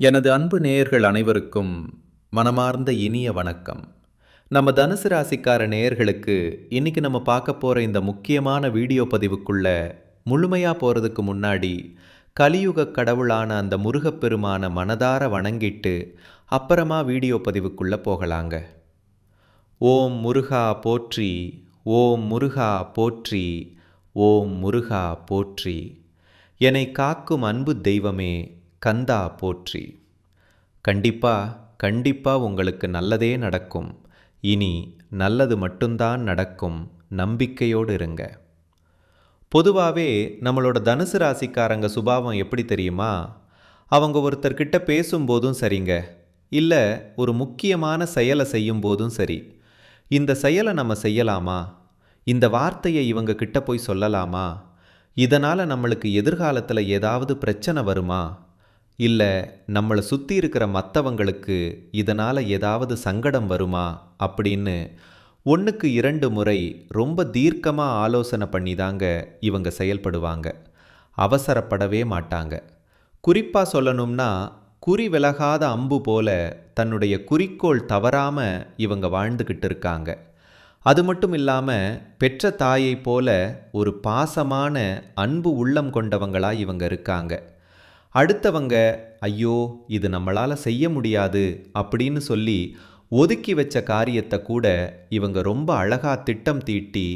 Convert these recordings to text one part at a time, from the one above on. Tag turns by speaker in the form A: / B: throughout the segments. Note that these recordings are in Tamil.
A: எனது அன்பு நேயர்கள் அனைவருக்கும் மனமார்ந்த இனிய வணக்கம். நம்ம தனுசு ராசிக்கார நேயர்களுக்கு இன்னைக்கு நம்ம பார்க்க போகிற இந்த முக்கியமான வீடியோ பதிவுக்குள்ள முழுமையாக போகிறதுக்கு முன்னாடி கலியுக கடவுளான அந்த முருகப்பெருமான மனதார வணங்கிட்டு அப்புறமா வீடியோ பதிவுக்குள்ளே போகலாங்க. ஓம் முருகா போற்றி ஓம் முருகா போற்றி ஓம் முருகா போற்றி. என்னை காக்கும் அன்பு தெய்வமே கந்தா போற்றி. கண்டிப்பா கண்டிப்பா உங்களுக்கு நல்லதே நடக்கும். இனி நல்லது மட்டும்தான் நடக்கும். நம்பிக்கையோடு இருங்க. பொதுவாகவே நம்மளோட தனுசு ராசிக்காரங்க சுபாவம் எப்படி தெரியுமா? அவங்க ஒருத்தர்கிட்ட பேசும்போதும் சரிங்க. இல்லை ஒரு முக்கியமான செயலை செய்யும்போதும் சரி. இந்த செயலை நம்ம செய்யலாமா? இந்த வார்த்தையை இவங்க கிட்ட போய் சொல்லலாமா? இதனால் நம்மளுக்கு எதிர்காலத்தில் ஏதாவது பிரச்சனை வருமா? இல்லை நம்மளை சுற்றி இருக்கிற மற்றவங்களுக்கு இதனால் ஏதாவது சங்கடம் வருமா? அப்படின்னு ஒன்றுக்கு இரண்டு முறை ரொம்ப தீர்க்கமாக ஆலோசனை பண்ணி தாங்க இவங்க செயல்படுவாங்க. அவசரப்படவே மாட்டாங்க. குறிப்பாக சொல்லணும்னா குறி விலகாத அம்பு போல தன்னுடைய குறிக்கோள் தவறாமல் இவங்க வாழ்ந்துக்கிட்டு இருக்காங்க. அது மட்டும் இல்லாமல் பெற்ற தாயைப் போல ஒரு பாசமான அன்பு உள்ளம் கொண்டவங்களாக இவங்க இருக்காங்க. அடுத்தவங்க ஐயோ இது நம்மளால் செய்ய முடியாது அப்படின்னு சொல்லி ஒதுக்கி வச்ச காரியத்தை கூட இவங்க ரொம்ப அழகா திட்டம் தீட்டி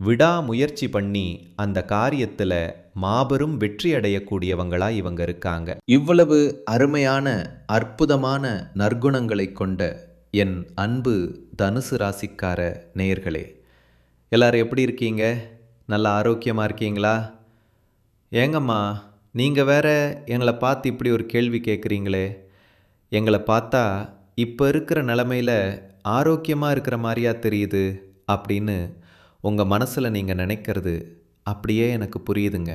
A: விடாமுயற்சி பண்ணி அந்த காரியத்தில் மாபெரும் வெற்றி அடையக்கூடியவங்களா இவங்க இருக்காங்க. இவ்வளவு அருமையான அற்புதமான நற்குணங்களை கொண்ட என் அன்பு தனுசு ராசிக்கார நேயர்களே எல்லாரும் எப்படி இருக்கீங்க? நல்லா ஆரோக்கியமாக இருக்கீங்களா? ஏங்கம்மா நீங்கள் வேற எங்களை பார்த்து இப்படி ஒரு கேள்வி கேட்குறீங்களே. எங்களை பார்த்தா இப்போ இருக்கிற நிலமையில் ஆரோக்கியமாக இருக்கிற மாதிரியா தெரியுது அப்படின்னு உங்கள் மனசில் நீங்கள் நினைக்கிறது அப்படியே எனக்கு புரியுதுங்க.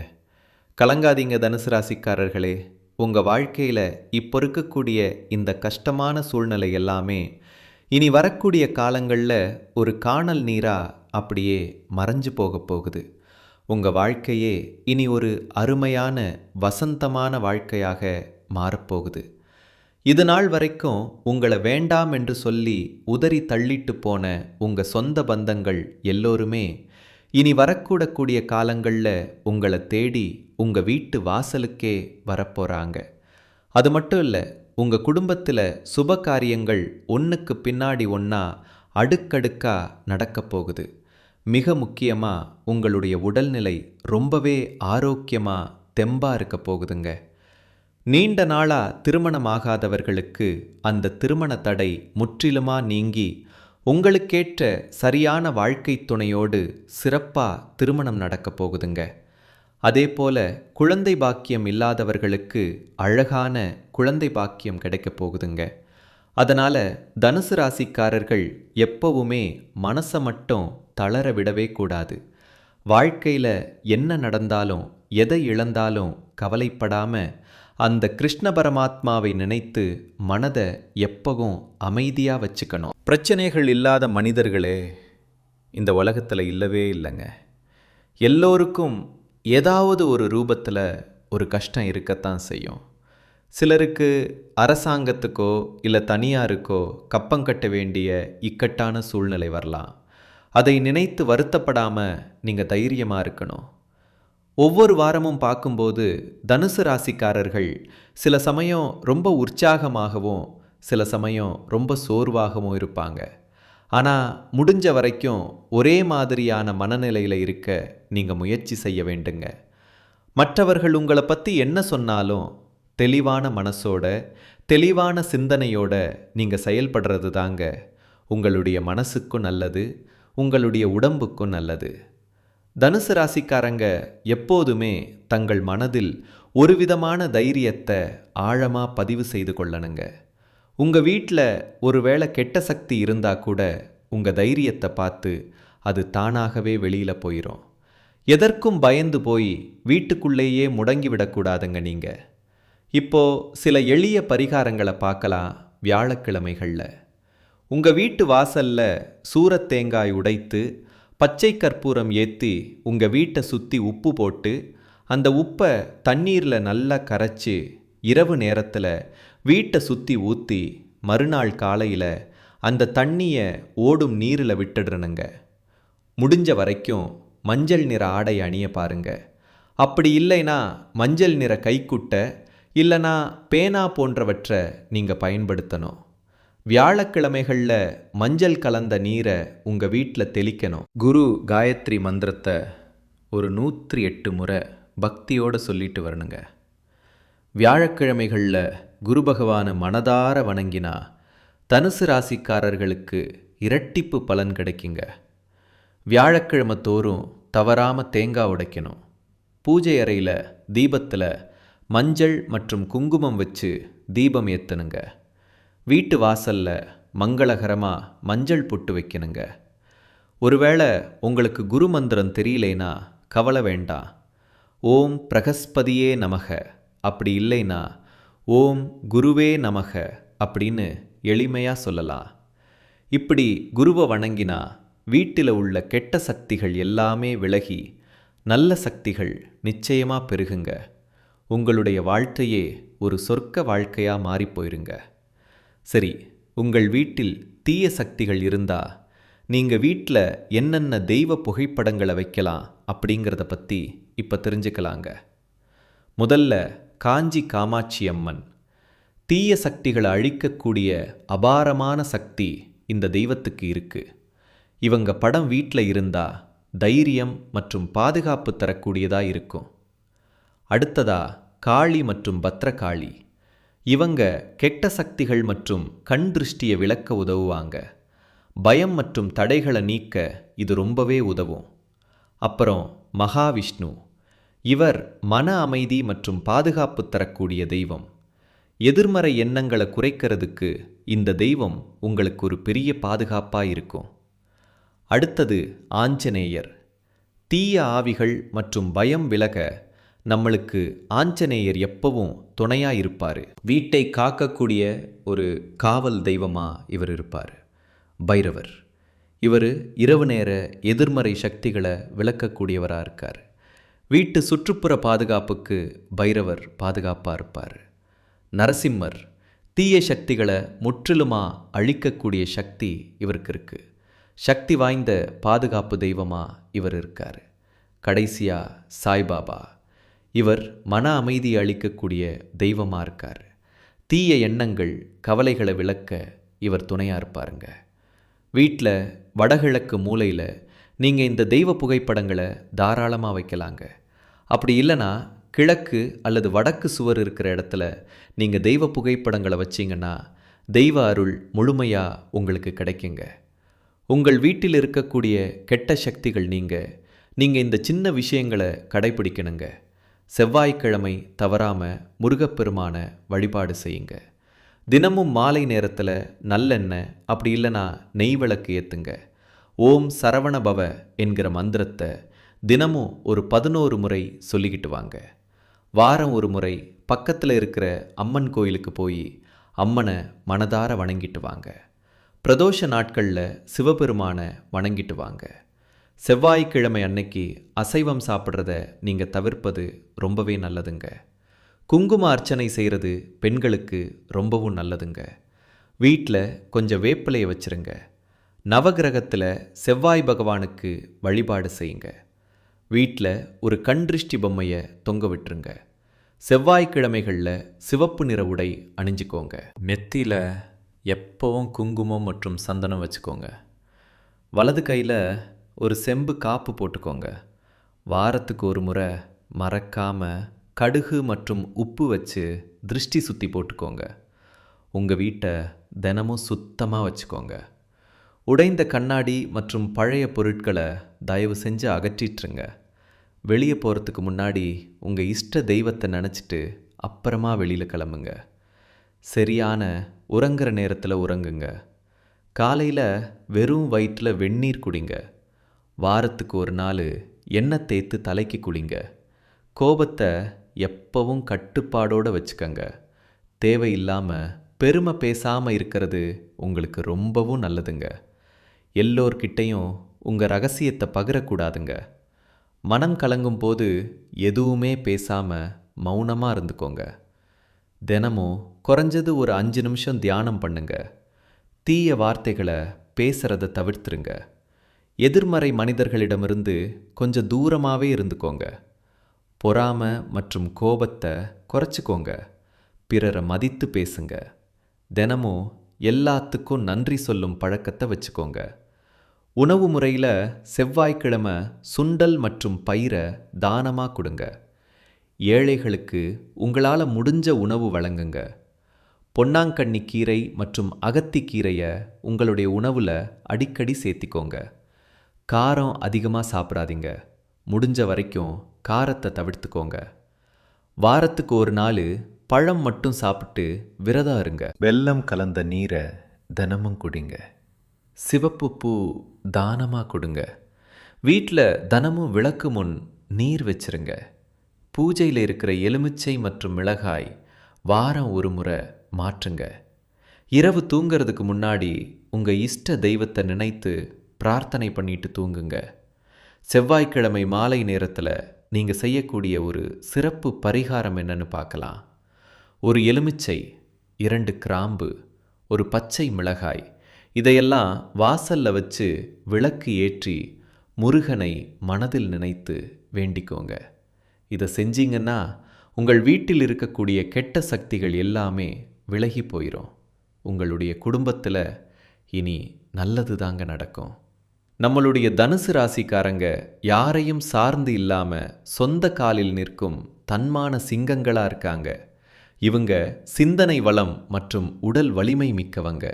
A: கலங்காதீங்க தனுசு ராசிக்காரர்களே. உங்கள் வாழ்க்கையில் இப்போ இருக்கக்கூடிய இந்த கஷ்டமான சூழ்நிலை எல்லாமே இனி வரக்கூடிய காலங்களில் ஒரு காணல் நீராக அப்படியே மறைஞ்சு போக போகுது. உங்கள் வாழ்க்கையே இனி ஒரு அருமையான வசந்தமான வாழ்க்கையாக மாறப்போகுது. இது நாள் வரைக்கும் உங்களை வேண்டாம் என்று சொல்லி உதறி தள்ளிட்டு போன உங்கள் சொந்த பந்தங்கள் எல்லோருமே இனி வரக்கூடக்கூடிய காலங்களில் உங்களை தேடி உங்கள் வீட்டு வாசலுக்கே வரப்போகிறாங்க அது மட்டும் இல்லை உங்கள் குடும்பத்தில் சுப காரியங்கள் ஒன்றுக்கு பின்னாடி ஒன்றா அடுக்கடுக்கா நடக்கப் போகுது. மிக முக்கியமாக உங்களுடைய உடல்நிலை ரொம்பவே ஆரோக்கியமாக தெம்பாக இருக்க போகுதுங்க. நீண்ட நாளாக திருமணமாகாதவர்களுக்கு அந்த திருமண தடை முற்றிலுமாக நீங்கி உங்களுக்கேற்ற சரியான வாழ்க்கை துணையோடு சிறப்பாக திருமணம் நடக்கப் போகுதுங்க. அதே போல குழந்தை பாக்கியம் இல்லாதவர்களுக்கு அழகான குழந்தை பாக்கியம் கிடைக்கப் போகுதுங்க. அதனால் தனுசு ராசிக்காரர்கள் எப்பவுமே மனசை மட்டும் தளர விடவே கூடாது. வாழ்க்கையில் என்ன நடந்தாலும் எதை இழந்தாலும் கவலைப்படாமல் அந்த கிருஷ்ண பரமாத்மாவை நினைத்து மனதை எப்பவும் அமைதியாக வச்சுக்கணும். பிரச்சனைகள் இல்லாத மனிதர்களே இந்த உலகத்தில் இல்லவே இல்லைங்க. எல்லோருக்கும் ஏதாவது ஒரு ரூபத்தில் ஒரு கஷ்டம் இருக்கத்தான் செய்யும். சிலருக்கு அரசாங்கத்துக்கோ இல்லை தனியாருக்கோ கப்பம் கட்ட வேண்டிய இக்கட்டான சூழ்நிலை வரலாம். அதை நினைத்து வருத்தப்படாமல் நீங்கள் தைரியமாக இருக்கணும். ஒவ்வொரு வாரமும் பார்க்கும்போது தனுசு ராசிக்காரர்கள் சில சமயம் ரொம்ப உற்சாகமாகவும் சில சமயம் ரொம்ப சோர்வாகவும் இருப்பாங்க. ஆனால் முடிஞ்ச வரைக்கும் ஒரே மாதிரியான மனநிலையில் இருக்க நீங்கள் முயற்சி செய்ய வேண்டுங்க. மற்றவர்கள் உங்களை பற்றி என்ன சொன்னாலும் தெளிவான மனசோட தெளிவான சிந்தனையோட நீங்கள் செயல்படுறது தாங்க உங்களுடைய மனசுக்கும் நல்லது. உங்களுடைய உடம்புக்கும் நல்லது. தனுசு ராசிக்காரங்க எப்போதுமே தங்கள் மனதில் ஒரு விதமான தைரியத்தை ஆழமாக பதிவு செய்து கொள்ளணுங்க. உங்கள் வீட்டில் ஒருவேளை கெட்ட சக்தி இருந்தால் கூட உங்கள் தைரியத்தை பார்த்து அது தானாகவே வெளியில் போயிடும் எதற்கும் பயந்து போய் வீட்டுக்குள்ளேயே முடங்கிவிடக்கூடாதுங்க நீங்கள் இப்போ சில எளிய பரிகாரங்களை பார்க்கலாம் வியாழக்கிழமைகளில். உங்கள் வீட்டு வாசல்ல சூரத்தேங்காய் உடைத்து பச்சை கற்பூரம் ஏற்றி உங்கள் வீட்டை சுற்றி உப்பு போட்டு அந்த உப்பை தண்ணீரில் நல்லா கரைச்சி இரவு நேரத்தில் வீட்டை சுற்றி ஊற்றி மறுநாள் காலையில் அந்த தண்ணியை ஓடும் நீரில் விட்டுடுறனுங்க முடிஞ்ச வரைக்கும் மஞ்சள் நிற ஆடை அணிய பாருங்க. அப்படி இல்லைனா மஞ்சள் நிற கைக்குட்டை இல்லைனா பேனா போன்றவற்றை நீங்கள் பயன்படுத்தணும். வியாழக்கிழமைகளில் மஞ்சள் கலந்த நீரை உங்கள் வீட்டில் தெளிக்கணும். குரு காயத்ரி மந்திரத்தை ஒரு நூற்றி எட்டு முறை பக்தியோடு சொல்லிட்டு வரணுங்க. வியாழக்கிழமைகளில் குரு பகவானை மனதார வணங்கினா தனுசு ராசிக்காரர்களுக்கு இரட்டிப்பு பலன் கிடைக்குங்க. வியாழக்கிழமை தோறும் தவறாமல் தேங்காய் உடைக்கணும். பூஜை அறையில் தீபத்தில் மஞ்சள் மற்றும் குங்குமம் வச்சு தீபம் ஏற்றணுங்க வீட்டு வாசல்ல மங்களகரமாக மஞ்சள் பொட்டு வைக்கணுங்க. ஒருவேளை உங்களுக்கு குரு மந்திரம் தெரியலேனா கவலை வேண்டாம். ஓம் பிரகஸ்பதியே நமக அப்படி இல்லைனா ஓம் குருவே நமக அப்படின்னு எளிமையாக சொல்லலாம். இப்படி குருவை வணங்கினா வீட்டில் உள்ள கெட்ட சக்திகள் எல்லாமே விலகி நல்ல சக்திகள் நிச்சயமாக பெருகுங்க. உங்களுடைய வாழ்க்கையே ஒரு சொர்க்க வாழ்க்கையாக மாறிப்போயிருங்க சரி உங்கள் வீட்டில் தீய சக்திகள் இருந்தா நீங்கள் வீட்டில் என்னென்ன தெய்வ புகைப்படங்களை வைக்கலாம் அப்படிங்கிறத பற்றி இப்போ தெரிஞ்சுக்கலாங்க. முதல்ல காஞ்சி காமாட்சி அம்மன். தீய சக்திகளை அழிக்கக்கூடிய அபாரமான சக்தி இந்த தெய்வத்துக்கு இருக்கு. இவங்க படம் வீட்டில் இருந்தா தைரியம் மற்றும் பாதுகாப்பு தரக்கூடியதாக இருக்கும். அடுத்ததா காளி மற்றும் பத்ரகாளி. இவங்க கெட்ட சக்திகள் மற்றும் கண் திருஷ்டியை விளக்க உதவுவாங்க. பயம் மற்றும் தடைகளை நீக்க இது ரொம்பவே உதவும். அப்புறம் மகாவிஷ்ணு. இவர் மன அமைதி மற்றும் பாதுகாப்பு தரக்கூடிய தெய்வம். எதிர்மறை எண்ணங்களை குறைக்கிறதுக்கு இந்த தெய்வம் உங்களுக்கு ஒரு பெரிய பாதுகாப்பாக இருக்கும். அடுத்தது ஆஞ்சநேயர். தீய ஆவிகள் மற்றும் பயம் விலக நம்மளுக்கு ஆஞ்சநேயர் எப்பவும் துணையா இருப்பார் வீட்டை காக்கக்கூடிய ஒரு காவல் தெய்வமாக இவர் இருப்பார். பைரவர். இவர் இரவு நேர எதிர்மறை சக்திகளை விளக்கக்கூடியவராக இருக்கார். வீட்டு சுற்றுப்புற பாதுகாப்புக்கு பைரவர் பாதுகாப்பாக இருப்பார். நரசிம்மர் தீய சக்திகளை முற்றிலுமாக அழிக்கக்கூடிய சக்தி இவருக்கு இருக்குது சக்தி வாய்ந்த பாதுகாப்பு தெய்வமாக இவர் இருக்கார். கடைசியாக சாய்பாபா. இவர் மன அமைதி அளிக்கக்கூடிய தெய்வமாக இருக்கார். தீய எண்ணங்கள் கவலைகளை விளக்க இவர் துணையாக இருப்பாருங்க. வீட்டில் வடகிழக்கு மூலையில் நீங்கள் இந்த தெய்வ புகைப்படங்களை தாராளமாக வைக்கலாங்க. அப்படி இல்லைனா கிழக்கு அல்லது வடக்கு சுவர் இருக்கிற இடத்துல நீங்கள் தெய்வ புகைப்படங்களை வச்சிங்கன்னா தெய்வ அருள் முழுமையாக உங்களுக்கு கிடைக்குங்க. உங்கள் வீட்டில் இருக்கக்கூடிய கெட்ட சக்திகள் நீங்கள் நீங்கள் இந்த சின்ன விஷயங்களை கடைபிடிக்கணுங்க. செவ்வாய்க்கிழமை தவறாமல் முருகப்பெருமான வழிபாடு செய்யுங்க. தினமும் மாலை நேரத்தில் நல்லெண்ணெய் அப்படி இல்லைனா நெய் விளக்கு ஏற்றுங்க ஓம் சரவண பவ என்கிற மந்திரத்தை தினமும் ஒரு பதினோரு முறை சொல்லிக்கிட்டு வாங்க. வாரம் ஒரு முறை பக்கத்தில் இருக்கிற அம்மன் கோயிலுக்கு போய் அம்மனை மனதார வணங்கிட்டு வாங்க. பிரதோஷ நாட்களில் சிவபெருமானை வணங்கிட்டு வாங்க. செவ்வாய்க்கிழமை அன்னைக்கு அசைவம் சாப்பிட்றத நீங்கள் தவிர்ப்பது ரொம்பவே நல்லதுங்க. குங்கும அர்ச்சனை செய்கிறது பெண்களுக்கு ரொம்பவும் நல்லதுங்க. வீட்டில் கொஞ்சம் வேப்பிலையை வச்சுருங்க. நவகிரகத்தில் செவ்வாய் பகவானுக்கு வழிபாடு செய்யுங்க. வீட்டில் ஒரு கண்திருஷ்டி பொம்மையை தொங்க விட்டுருங்க. செவ்வாய்க்கிழமைகளில் சிவப்பு நிற உடை அணிஞ்சுக்கோங்க. மெத்தியில் எப்போவும் குங்குமம் மற்றும் சந்தனம் வச்சுக்கோங்க. வலது கையில் ஒரு செம்பு காப்பு போட்டுக்கோங்க. வாரத்துக்கு ஒரு முறை மறக்காமல் கடுகு மற்றும் உப்பு வச்சு திருஷ்டி சுற்றி போட்டுக்கோங்க. உங்கள் வீட்டை தினமும் சுத்தமாக வச்சுக்கோங்க. உடைந்த கண்ணாடி மற்றும் பழைய பொருட்களை தயவு செஞ்சு அகற்றிட்டுருங்க. வெளியே போகிறதுக்கு முன்னாடி உங்கள் இஷ்ட தெய்வத்தை நினச்சிட்டு அப்புறமா வெளியில் கிளம்புங்க. சரியான உறங்குற நேரத்தில் உறங்குங்க. காலையில் வெறும் வயிற்றில் வெந்நீர் குடிங்க. வாரத்துக்கு ஒரு நாள் எண்ணெய் தேய்த்து தலைக்கு குளிங்க. கோபத்தை எப்பவும் கட்டுப்பாடோடு வச்சுக்கங்க. தேவையில்லாமல் பெருமை பேசாமல் இருக்கிறது உங்களுக்கு ரொம்பவும் நல்லதுங்க. எல்லோர்கிட்டையும் உங்கள் ரகசியத்தை பகிரக்கூடாதுங்க. மனம் கலங்கும் போது எதுவுமே பேசாமல் மௌனமாக இருந்துக்கோங்க. தினமும் குறைஞ்சது ஒரு அஞ்சு நிமிஷம் தியானம் பண்ணுங்க. தீய வார்த்தைகளை பேசுகிறத தவிர்த்துருங்க. எதிர்மறை மனிதர்களிடமிருந்து கொஞ்சம் தூரமாகவே இருந்துக்கோங்க. பொறாமை மற்றும் கோபத்தை குறைச்சிக்கோங்க. பிறரை மதித்து பேசுங்க. தினமும் எல்லாத்துக்கும் நன்றி சொல்லும் பழக்கத்தை வச்சுக்கோங்க. உணவு முறையில் செவ்வாய்க்கிழமை சுண்டல் மற்றும் பயிரை தானமாக கொடுங்க. ஏழைகளுக்கு உங்களால் முடிஞ்ச உணவு வழங்குங்க. பொன்னாங்கண்ணி கீரை மற்றும் அகத்திக்கீரையை உங்களுடைய உணவில் அடிக்கடி சேர்த்திக்கோங்க. காரம் அதிகமாக சாப்பிடாதீங்க. முடிஞ்ச வரைக்கும் காரத்தை தவிர்த்துக்கோங்க. வாரத்துக்கு ஒரு நாள் பழம் மட்டும் சாப்பிட்டு விரதம் இருங்க. வெல்லம் கலந்த நீரை தினமும் குடிங்க. சிவப்பு பூ தானமாக கொடுங்க. வீட்டில் தினமும் விளக்கு முன் நீர் வச்சிருங்க. பூஜையில் இருக்கிற எலுமிச்சை மற்றும் மிளகாய் வாரம் ஒரு முறை மாற்றுங்க. இரவு தூங்கிறதுக்கு முன்னாடி உங்கள் இஷ்ட தெய்வத்தை நினைத்து பிரார்த்தனை பண்ணிட்டு தூங்குங்க. செவ்வாய்க்கிழமை மாலை நேரத்தில் நீங்கள் செய்யக்கூடிய ஒரு சிறப்பு பரிகாரம் என்னன்னு பார்க்கலாம். ஒரு எலுமிச்சை இரண்டு கிராம்பு ஒரு பச்சை மிளகாய் இதையெல்லாம் வாசல்ல வச்சு விளக்கு ஏற்றி முருகனை மனதில் நினைத்து வேண்டிக்கோங்க. இதை செஞ்சீங்கன்னா உங்கள் வீட்டில் இருக்கக்கூடிய கெட்ட சக்திகள் எல்லாமே விலகி போயிடும் உங்களுடைய குடும்பத்தில் இனி நல்லது தாங்க நடக்கும். நம்மளுடைய தனுசு ராசிக்காரங்க யாரையும் சார்ந்து இல்லாம சொந்த காலில் நிற்கும் தன்மான சிங்கங்களா இருக்காங்க. இவங்க சிந்தனை வளம் மற்றும் உடல் வலிமை மிக்கவங்க.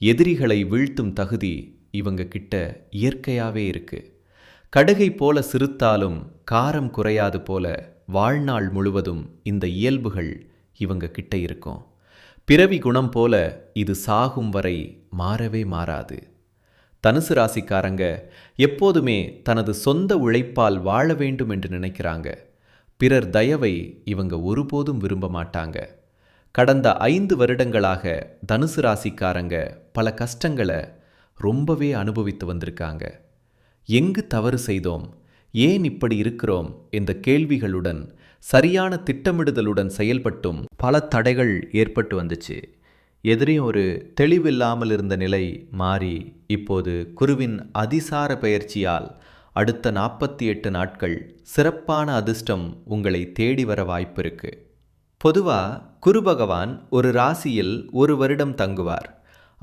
A: எதிரிகளை வீழ்த்தும் தகுதி இவங்க கிட்ட இயற்கையாவே இருக்கு. கடுகை போல சிறுத்தாலும் காரம் குறையாது போல வாழ்நாள் முழுவதும் இந்த இயல்புகள் இவங்க கிட்ட இருக்கும். பிறவி குணம் போல இது சாகும் வரை மாறவே மாறாது. தனுசு ராசிக்காரங்க எப்போதுமே தனது சொந்த உழைப்பால் வாழ வேண்டும் என்று நினைக்கிறாங்க. பிறர் தயவை இவங்க ஒருபோதும் விரும்ப மாட்டாங்க. கடந்த ஐந்து வருடங்களாக தனுசு ராசிக்காரங்க பல கஷ்டங்களை ரொம்பவே அனுபவித்து வந்திருக்காங்க. எங்கு தவறு செய்தோம்? ஏன் இப்படி இருக்கிறோம்? என்ற கேள்விகளுடன் சரியான திட்டமிடுதலுடன் செயல்பட்டும் பல தடைகள் ஏற்பட்டு வந்துச்சு. எதிரியும் ஒரு தெளிவில்லாமல் இருந்த நிலை மாறி இப்போது குருவின் அதிசார பயிற்சியால் அடுத்த நாற்பத்தி எட்டு நாட்கள் சிறப்பான அதிர்ஷ்டம் உங்களை தேடி வர வாய்ப்பு இருக்கு பொதுவாக குரு பகவான் ஒரு ராசியில் ஒரு வருடம் தங்குவார்.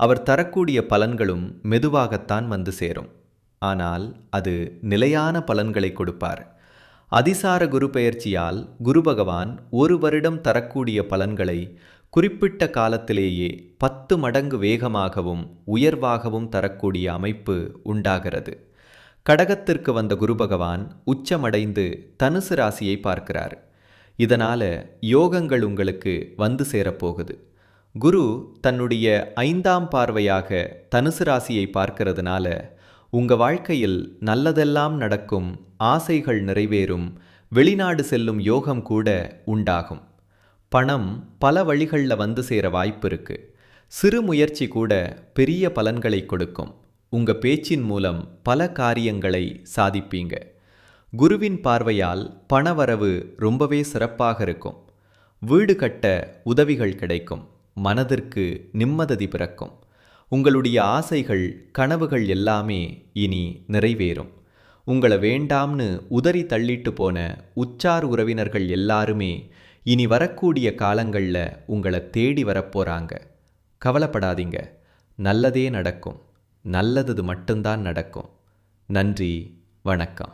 A: அவர் தரக்கூடிய பலன்களும் மெதுவாகத்தான் வந்து சேரும். ஆனால் அது நிலையான பலன்களை கொடுப்பார். அதிசார குரு பெயர்ச்சியால் குரு பகவான் ஒரு வருடம் தரக்கூடிய பலன்களை குறிப்பிட்ட காலத்திலேயே பத்து மடங்கு வேகமாகவும் உயர்வாகவும் தரக்கூடிய அமைப்பு உண்டாகிறது. கடகத்திற்கு வந்த குரு பகவான் உச்சமடைந்து தனுசு ராசியை பார்க்கிறார். இதனால யோகங்கள் உங்களுக்கு வந்து சேரப்போகுது. குரு தன்னுடைய ஐந்தாம் பார்வையாக தனுசு ராசியை பார்க்கிறதுனால உங்க வாழ்க்கையில் நல்லதெல்லாம் நடக்கும் ஆசைகள் நிறைவேறும் வெளிநாடு செல்லும் யோகம் கூட உண்டாகும். பணம் பல வழிகளில் வந்து சேர வாய்ப்பு இருக்கு சிறு முயற்சி கூட பெரிய பலன்களை கொடுக்கும். உங்க பேச்சின் மூலம் பல காரியங்களை சாதிப்பீங்க. குருவின் பார்வையால் பணவரவு ரொம்பவே சிறப்பாக இருக்கும். வீடு கட்ட உதவிகள் கிடைக்கும். மனதிற்கு நிம்மதி பிறக்கும். உங்களுடைய ஆசைகள் கனவுகள் எல்லாமே இனி நிறைவேறும். உங்களை வேண்டாம்னு உதறி தள்ளிட்டு போன உச்சார் உறவினர்கள் எல்லாருமே இனி வரக்கூடிய காலங்களில் உங்களை தேடி வரப்போகிறாங்க கவலைப்படாதீங்க. நல்லதே நடக்கும். நல்லது மட்டும்தான் நடக்கும். நன்றி. வணக்கம்.